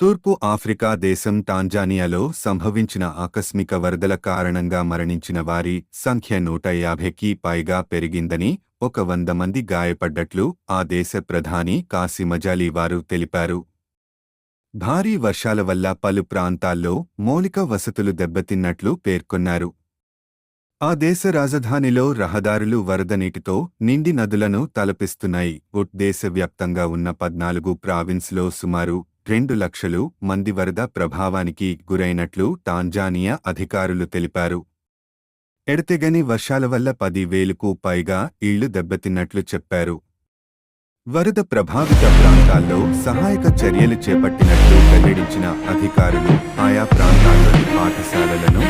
తూర్పు ఆఫ్రికా దేశం టాంజానియాలో సంభవించిన ఆకస్మిక వరదల కారణంగా మరణించిన వారి సంఖ్య నూట యాభైకి పైగా పెరిగిందని ఒక వంద మంది గాయపడ్డట్లు ఆ దేశ ప్రధాని కాసిమజాలి వారు తెలిపారు. భారీ వర్షాల వల్ల పలు ప్రాంతాల్లో మౌలిక వసతులు దెబ్బతిన్నట్లు పేర్కొన్నారు. ఆ దేశ రాజధానిలో రహదారులు వరద నీటితో నిండి నదులను తలపిస్తున్నాయి. ఒట్ దేశవ్యాప్తంగా ఉన్న పద్నాలుగు ప్రావిన్స్లో సుమారు రెండు లక్షలు మంది వరద ప్రభావానికి గురైనట్లు టాంజానియా అధికారులు తెలిపారు. ఎడతెగని వర్షాల వల్ల పది వేలకు పైగా ఇళ్ళు దెబ్బతిన్నట్లు చెప్పారు. వరద ప్రభావిత ప్రాంతాల్లో సహాయక చర్యలు చేపట్టినట్లు వెల్లడించిన అధికారులు ఆయా ప్రాంతాల్లోని పాఠశాలలను